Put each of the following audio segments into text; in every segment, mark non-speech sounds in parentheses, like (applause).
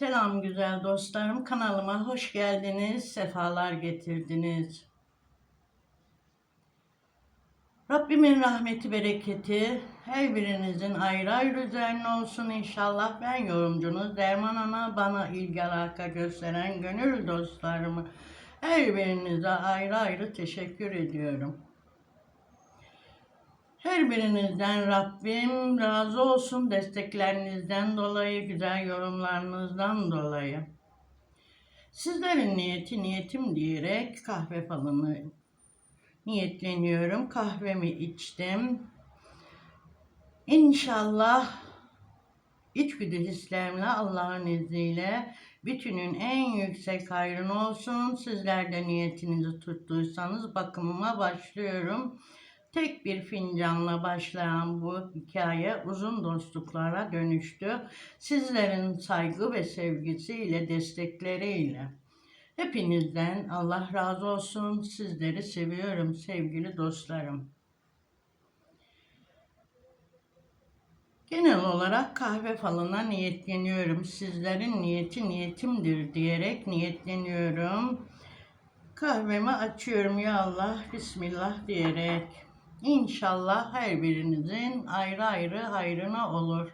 Selam güzel dostlarım. Kanalıma hoş geldiniz. Sefalar getirdiniz. Rabbimin rahmeti, bereketi her birinizin ayrı ayrı üzerine olsun inşallah. Ben yorumcunuz Derman Ana bana ilgi alaka gösteren gönül dostlarımı her birinize ayrı ayrı teşekkür ediyorum. Her birinizden Rabbim razı olsun desteklerinizden dolayı, güzel yorumlarınızdan dolayı. Sizlerin niyeti niyetim diyerek kahve falını niyetleniyorum. Kahvemi içtim. İnşallah içgüdü hislerimle Allah'ın izniyle bütünün en yüksek hayrını olsun. Sizler de niyetinizi tuttuysanız bakımıma başlıyorum. Tek bir fincanla başlayan bu hikaye uzun dostluklara dönüştü. Sizlerin saygı ve sevgisiyle, destekleriyle. Hepinizden Allah razı olsun. Sizleri seviyorum sevgili dostlarım. Genel olarak kahve falına niyetleniyorum. Sizlerin niyeti niyetimdir diyerek niyetleniyorum. Kahvemi açıyorum ya Allah, Bismillah diyerek. İnşallah her birinizin ayrı ayrı hayrına olur.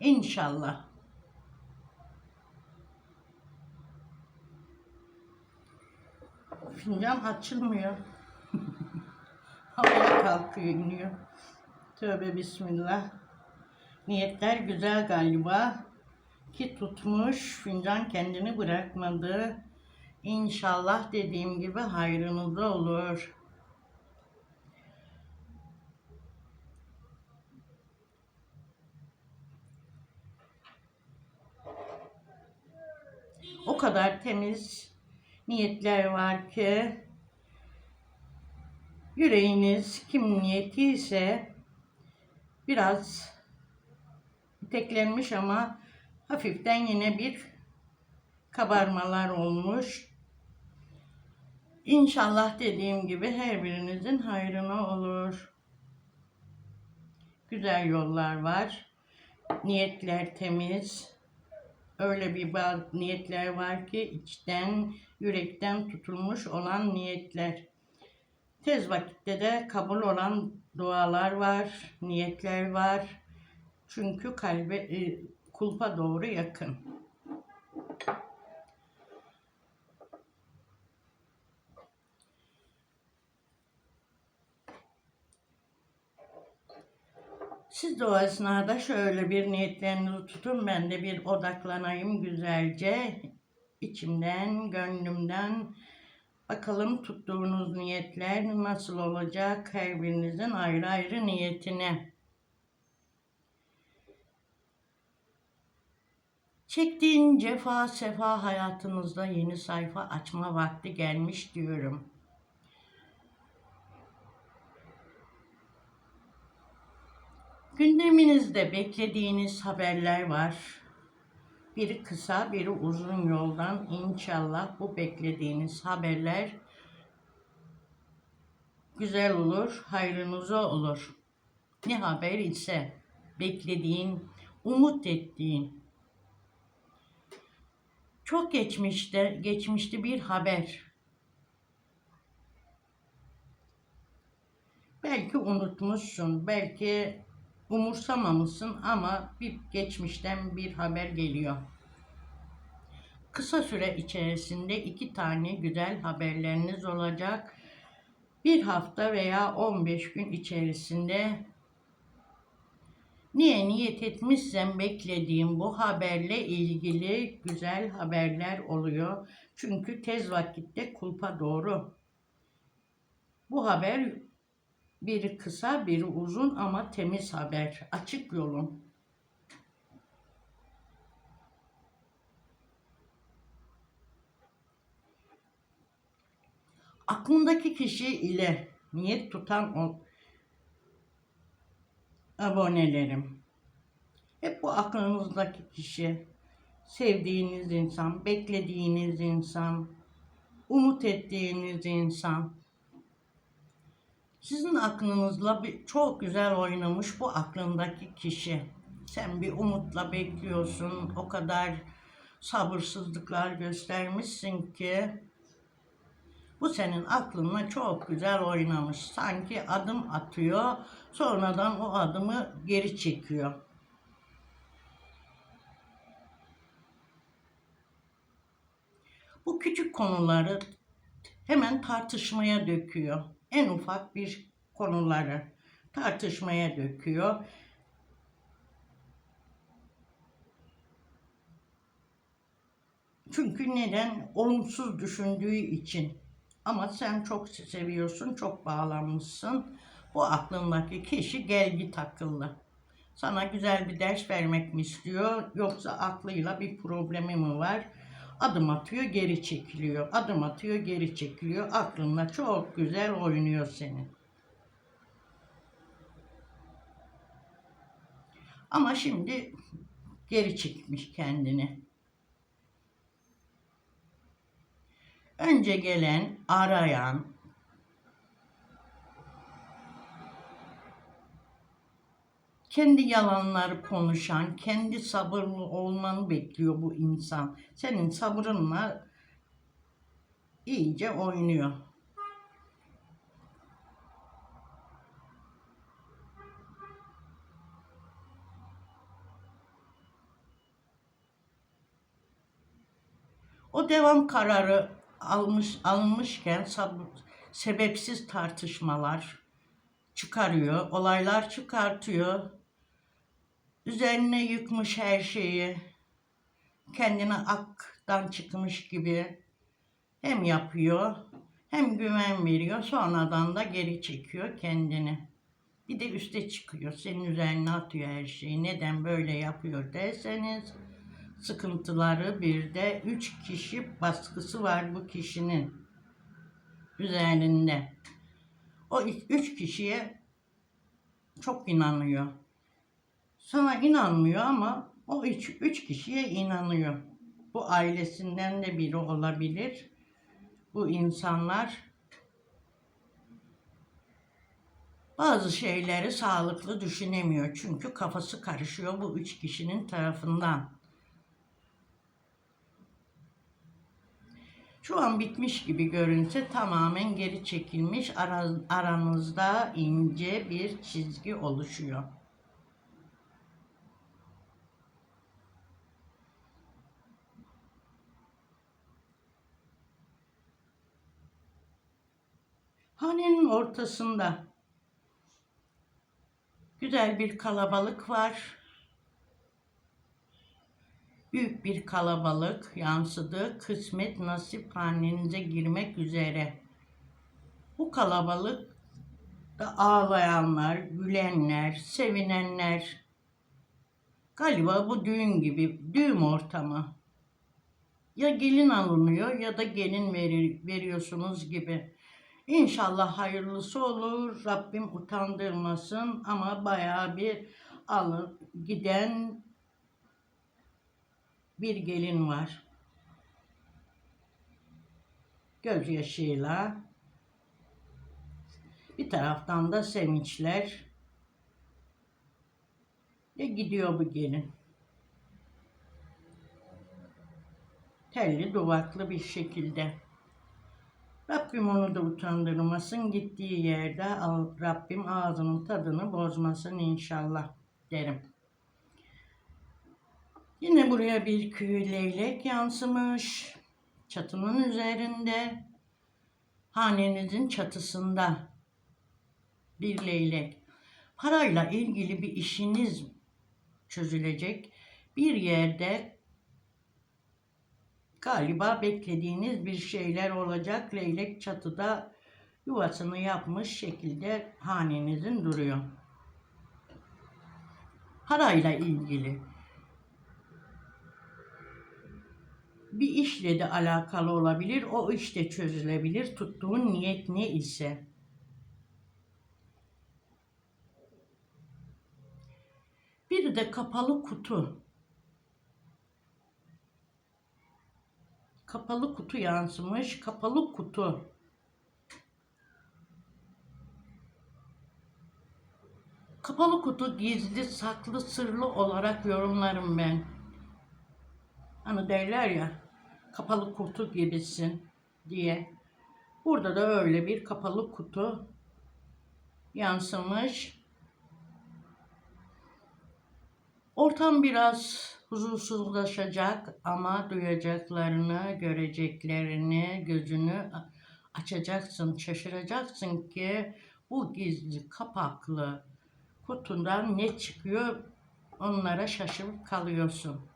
İnşallah. Fincan açılmıyor. (laughs) Havaya kalkıyor, iniyor. Tövbe bismillah. Niyetler güzel galiba. Ki tutmuş, fincan kendini bırakmadı. İnşallah dediğim gibi hayrınıza olur. O kadar temiz niyetler var ki yüreğiniz kim niyeti ise biraz teklenmiş ama hafiften yine bir kabarmalar olmuş. İnşallah dediğim gibi her birinizin hayrına olur. Güzel yollar var. Niyetler temiz. Öyle bir niyetler var ki içten, yürekten tutulmuş olan niyetler. Tez vakitte de kabul olan dualar var, niyetler var. Çünkü kalbe, e, kulpa doğru yakın. Siz de o esnada şöyle bir niyetlerinizi tutun. Ben de bir odaklanayım güzelce. içimden, gönlümden. Bakalım tuttuğunuz niyetler nasıl olacak? Her birinizin ayrı ayrı niyetine. Çektiğin cefa sefa hayatınızda yeni sayfa açma vakti gelmiş diyorum. Gündeminizde beklediğiniz haberler var. Biri kısa, biri uzun yoldan inşallah bu beklediğiniz haberler güzel olur, hayrınıza olur. Ne haber ise beklediğin, umut ettiğin. Çok geçmişte, geçmişte bir haber. Belki unutmuşsun, belki umursamamışsın ama bir geçmişten bir haber geliyor. Kısa süre içerisinde iki tane güzel haberleriniz olacak. Bir hafta veya 15 gün içerisinde niye niyet etmişsem beklediğim bu haberle ilgili güzel haberler oluyor. Çünkü tez vakitte kulpa doğru. Bu haber biri kısa, biri uzun ama temiz haber. Açık yolun. Aklındaki kişi ile niyet tutan o abonelerim. Hep bu aklınızdaki kişi, sevdiğiniz insan, beklediğiniz insan, umut ettiğiniz insan, sizin aklınızla bir, çok güzel oynamış bu aklındaki kişi. Sen bir umutla bekliyorsun. O kadar sabırsızlıklar göstermişsin ki bu senin aklınla çok güzel oynamış. Sanki adım atıyor, sonradan o adımı geri çekiyor. Bu küçük konuları hemen tartışmaya döküyor. En ufak bir konuları tartışmaya döküyor. Çünkü neden? Olumsuz düşündüğü için. Ama sen çok seviyorsun, çok bağlanmışsın. Bu aklındaki kişi gelgi takıllı. Sana güzel bir ders vermek mi istiyor yoksa aklıyla bir problemi mi var? Adım atıyor, geri çekiliyor. Adım atıyor, geri çekiliyor. Aklında çok güzel oynuyor senin. Ama şimdi geri çekmiş kendini. Önce gelen, arayan, kendi yalanları konuşan, kendi sabırlı olmanı bekliyor bu insan. Senin sabrınla iyice oynuyor. O devam kararı almış alınmışken sebepsiz tartışmalar çıkarıyor, olaylar çıkartıyor. Üzerine yıkmış her şeyi. Kendine aktan çıkmış gibi hem yapıyor hem güven veriyor. Sonradan da geri çekiyor kendini. Bir de üste çıkıyor. Senin üzerine atıyor her şeyi. Neden böyle yapıyor derseniz sıkıntıları bir de üç kişi baskısı var bu kişinin üzerinde. O üç kişiye çok inanıyor. Sana inanmıyor ama o üç, üç kişiye inanıyor. Bu ailesinden de biri olabilir. Bu insanlar bazı şeyleri sağlıklı düşünemiyor. Çünkü kafası karışıyor bu üç kişinin tarafından. Şu an bitmiş gibi görünse tamamen geri çekilmiş Ara- aranızda ince bir çizgi oluşuyor. Hanenin ortasında güzel bir kalabalık var. Büyük bir kalabalık yansıdı. Kısmet nasip hanenize girmek üzere. Bu kalabalık da ağlayanlar, gülenler, sevinenler. Galiba bu düğün gibi, düğün ortamı. Ya gelin alınıyor ya da gelin veri, veriyorsunuz gibi. İnşallah hayırlısı olur. Rabbim utandırmasın ama bayağı bir alın giden bir gelin var. Gözyaşıyla bir taraftan da sevinçler ve gidiyor bu gelin. Telli duvaklı bir şekilde. Rabbim onu da utandırmasın. Gittiği yerde Rabbim ağzının tadını bozmasın inşallah derim. Yine buraya bir köy leylek yansımış. Çatının üzerinde hanenizin çatısında bir leylek. Parayla ilgili bir işiniz çözülecek. Bir yerde galiba beklediğiniz bir şeyler olacak. Leylek çatıda yuvasını yapmış şekilde hanenizin duruyor. Parayla ilgili bir işle de alakalı olabilir. O iş de çözülebilir. Tuttuğun niyet ne ise. Bir de kapalı kutu. Kapalı kutu yansımış. Kapalı kutu. Kapalı kutu gizli, saklı, sırlı olarak yorumlarım ben. Hani derler ya kapalı kutu gibisin diye. Burada da öyle bir kapalı kutu yansımış. Ortam biraz huzursuzlaşacak ama duyacaklarını, göreceklerini, gözünü açacaksın, şaşıracaksın ki bu gizli kapaklı kutundan ne çıkıyor onlara şaşırıp kalıyorsun.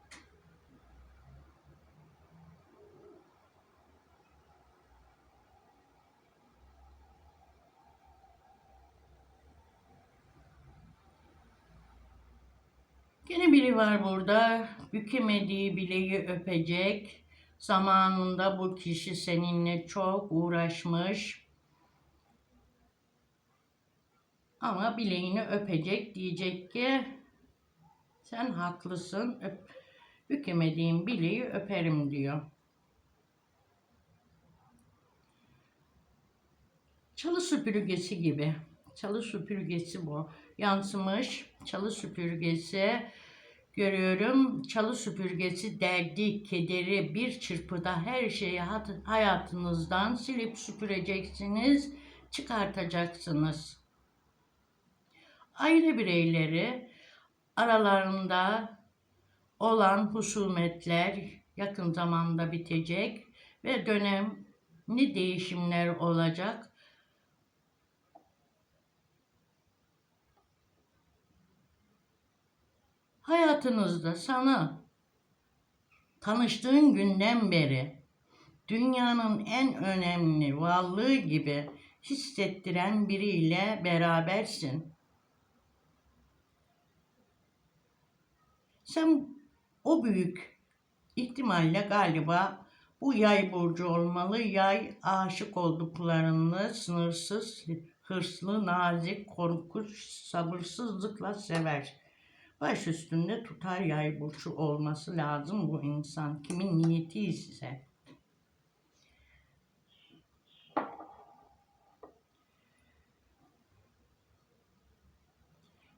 Yine biri var burada. Bükemediği bileği öpecek. Zamanında bu kişi seninle çok uğraşmış. Ama bileğini öpecek diyecek ki sen haklısın. Öp, bükemediğim bileği öperim diyor. Çalı süpürgesi gibi. Çalı süpürgesi bu. Yansımış çalı süpürgesi görüyorum. Çalı süpürgesi derdi, kederi bir çırpıda her şeyi hayatınızdan silip süpüreceksiniz, çıkartacaksınız. Aile bireyleri aralarında olan husumetler yakın zamanda bitecek ve dönemli değişimler olacak. Hayatınızda sana tanıştığın günden beri dünyanın en önemli varlığı gibi hissettiren biriyle berabersin. Sen o büyük ihtimalle galiba bu yay burcu olmalı. Yay aşık olduklarını sınırsız, hırslı, nazik, korkunç, sabırsızlıkla sever. Baş üstünde tutar yay burcu olması lazım bu insan. Kimin niyeti ise.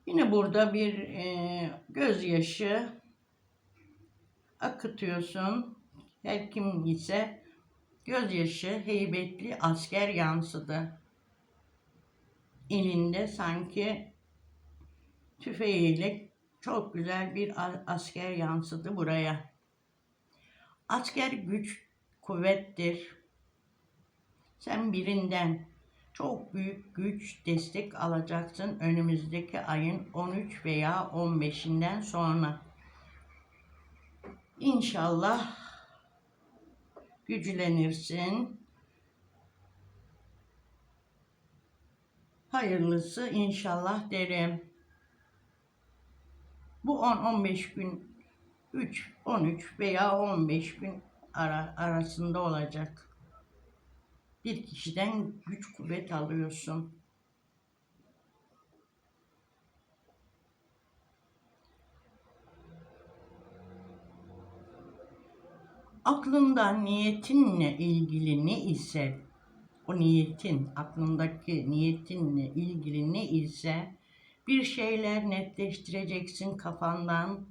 Yine burada bir e, gözyaşı akıtıyorsun. Her kim ise gözyaşı heybetli asker yansıdı. Elinde sanki tüfeğiyle çok güzel bir asker yansıdı buraya. Asker güç, kuvvettir. Sen birinden çok büyük güç, destek alacaksın önümüzdeki ayın 13 veya 15'inden sonra. İnşallah güçlenirsin. Hayırlısı inşallah derim. Bu 10-15 gün 3, 13 veya 15 gün ara, arasında olacak. Bir kişiden güç kuvvet alıyorsun. Aklında niyetinle ilgili ne ise o niyetin, aklındaki niyetinle ilgili ne ise bir şeyler netleştireceksin kafandan.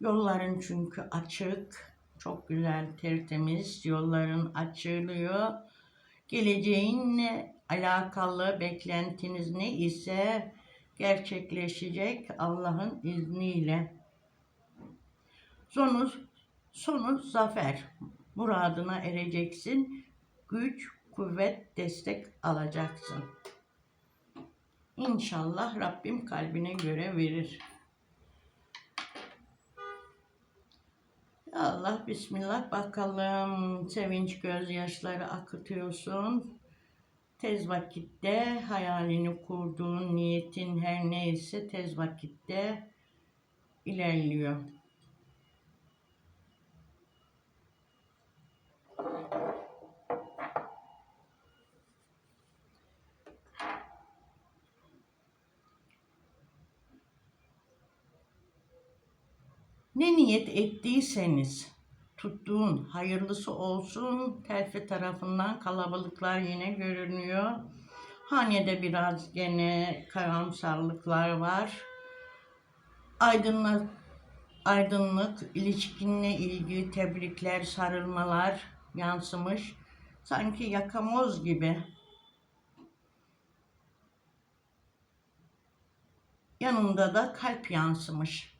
Yolların çünkü açık, çok güzel, tertemiz yolların açılıyor. Geleceğinle alakalı beklentiniz ne ise gerçekleşecek Allah'ın izniyle. Sonu, sonu zafer. Muradına ereceksin. Güç, kuvvet, destek alacaksın. İnşallah Rabbim kalbine göre verir. Allah Bismillah bakalım sevinç gözyaşları akıtıyorsun. Tez vakitte hayalini kurduğun niyetin her neyse tez vakitte ilerliyor. Ne niyet ettiyseniz tuttuğun hayırlısı olsun. Terfi tarafından kalabalıklar yine görünüyor. Hanede biraz gene karamsarlıklar var. Aydınlat aydınlık, ilişkinle ilgili tebrikler, sarılmalar yansımış. Sanki yakamoz gibi. Yanında da kalp yansımış.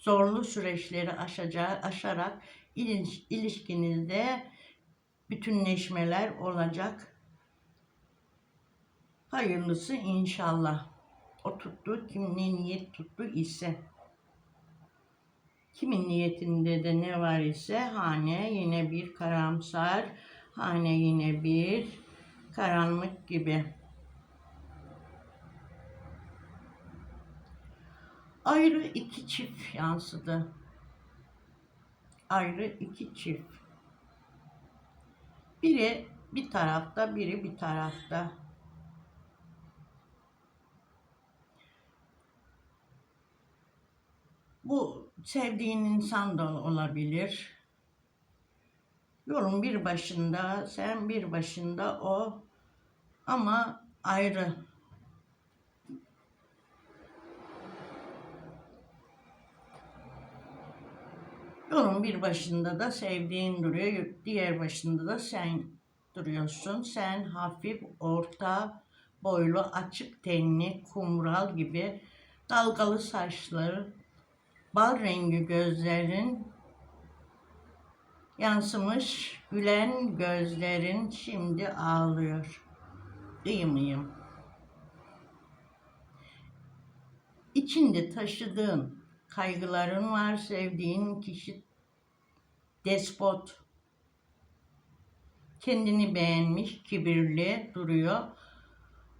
Zorlu süreçleri aşacağı, aşarak iliş- ilişkinizde bütünleşmeler olacak. Hayırlısı inşallah. O tuttu, kim ne niyet tuttu ise. Kimin niyetinde de ne var ise hane yine bir karamsar, hane yine bir karanlık gibi. Ayrı iki çift yansıdı. Ayrı iki çift. Biri bir tarafta, biri bir tarafta. Bu sevdiğin insan da olabilir. Yolun bir başında, sen bir başında o ama ayrı. Yolun bir başında da sevdiğin duruyor, diğer başında da sen duruyorsun. Sen hafif, orta boylu, açık tenli, kumral gibi dalgalı saçları, bal rengi gözlerin yansımış, gülen gözlerin şimdi ağlıyor. Değil miyim? İçinde taşıdığın kaygıların var, sevdiğin kişi despot, kendini beğenmiş, kibirli duruyor.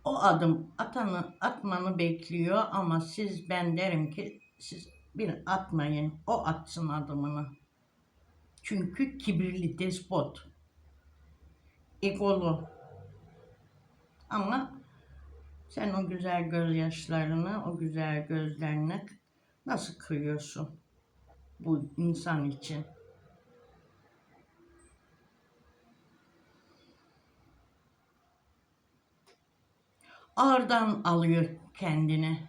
O adım atanı atmanı bekliyor ama siz ben derim ki siz bir atmayın. O atsın adımını. Çünkü kibirli despot. Egolu. Ama sen o güzel gözyaşlarını, o güzel gözlerini nasıl kırıyorsun bu insan için? Ağırdan alıyor kendini.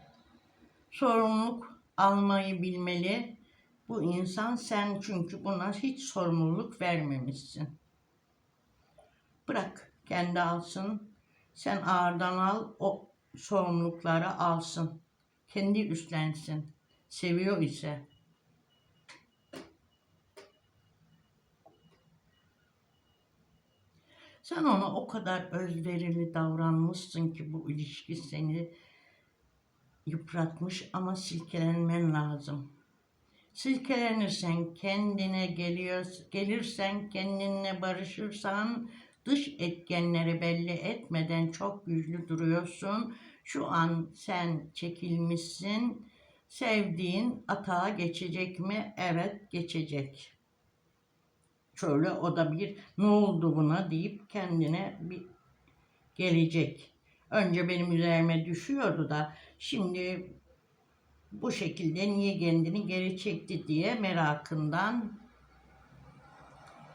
Sorumluluk almayı bilmeli. Bu insan sen çünkü buna hiç sorumluluk vermemişsin. Bırak kendi alsın. Sen ağırdan al, o sorumlulukları alsın. Kendi üstlensin. Seviyor ise. Sen ona o kadar özverili davranmışsın ki bu ilişki seni yıpratmış ama silkelenmen lazım. Silkelenirsen kendine geliyor, gelirsen kendinle barışırsan dış etkenleri belli etmeden çok güçlü duruyorsun. Şu an sen çekilmişsin. Sevdiğin atağa geçecek mi? Evet geçecek. Şöyle o da bir ne oldu buna deyip kendine bir gelecek. Önce benim üzerime düşüyordu da şimdi bu şekilde niye kendini geri çekti diye merakından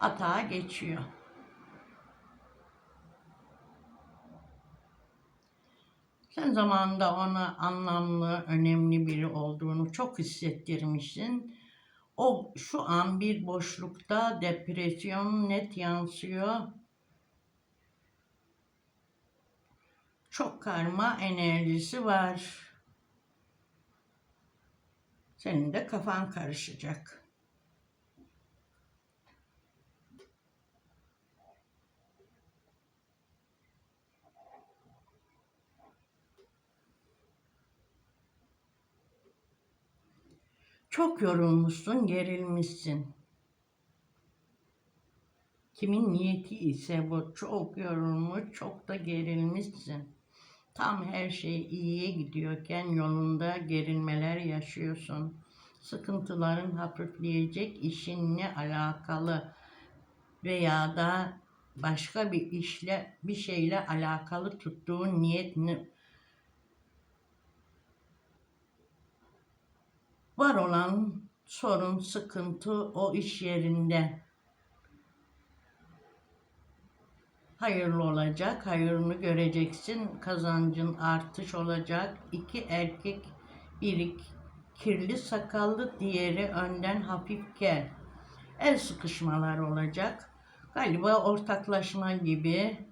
atağa geçiyor. Sen zamanında ona anlamlı, önemli biri olduğunu çok hissettirmişsin. O şu an bir boşlukta depresyon net yansıyor. Çok karma enerjisi var. Senin de kafan karışacak. Çok yorulmuşsun, gerilmişsin. Kimin niyeti ise bu çok yorulmuş, çok da gerilmişsin. Tam her şey iyiye gidiyorken yolunda gerilmeler yaşıyorsun. Sıkıntıların hafifleyecek işinle alakalı veya da başka bir işle bir şeyle alakalı tuttuğun niyetini var olan sorun, sıkıntı o iş yerinde hayırlı olacak, hayırını göreceksin, kazancın artış olacak. İki erkek, bir kirli sakallı, diğeri önden hafif kel. El sıkışmalar olacak. Galiba ortaklaşma gibi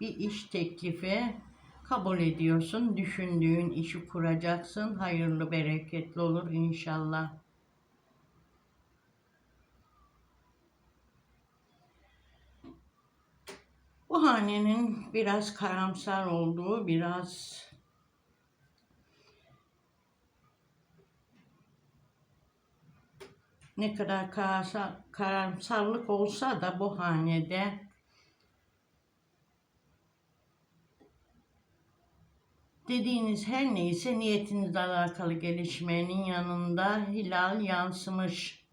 bir iş teklifi kabul ediyorsun. Düşündüğün işi kuracaksın. Hayırlı, bereketli olur inşallah. Bu hanenin biraz karamsar olduğu, biraz ne kadar karamsar, karamsarlık olsa da bu hanede dediğiniz her neyse niyetinizle alakalı gelişmenin yanında hilal yansımış.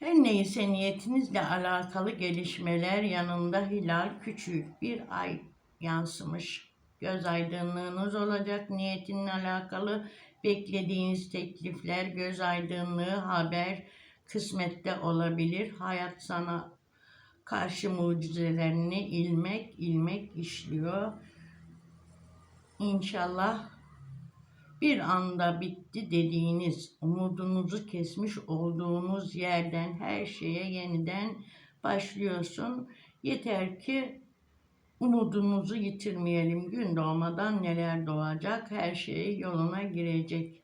Her neyse niyetinizle alakalı gelişmeler yanında hilal küçük bir ay yansımış. Göz aydınlığınız olacak niyetinle alakalı beklediğiniz teklifler, göz aydınlığı, haber, kısmette olabilir. Hayat sana karşı mucizelerini ilmek ilmek işliyor. İnşallah bir anda bitti dediğiniz, umudunuzu kesmiş olduğunuz yerden her şeye yeniden başlıyorsun. Yeter ki umudumuzu yitirmeyelim. Gün doğmadan neler doğacak, her şey yoluna girecek.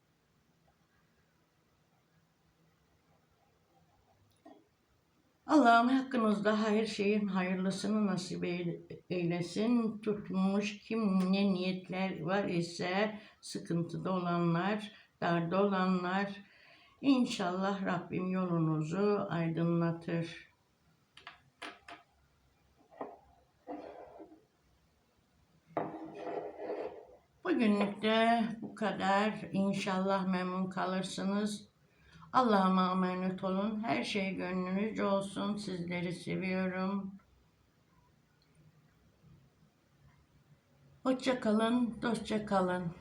Allah'ım hakkınızda her şeyin hayırlısını nasip eyle- eylesin. Tutulmuş kim ne niyetler var ise sıkıntıda olanlar, darda olanlar İnşallah Rabbim yolunuzu aydınlatır. Bugünlük de bu kadar. İnşallah memnun kalırsınız. Allah'a emanet olun. Her şey gönlünüzce olsun. Sizleri seviyorum. Hoşça kalın, dostça kalın.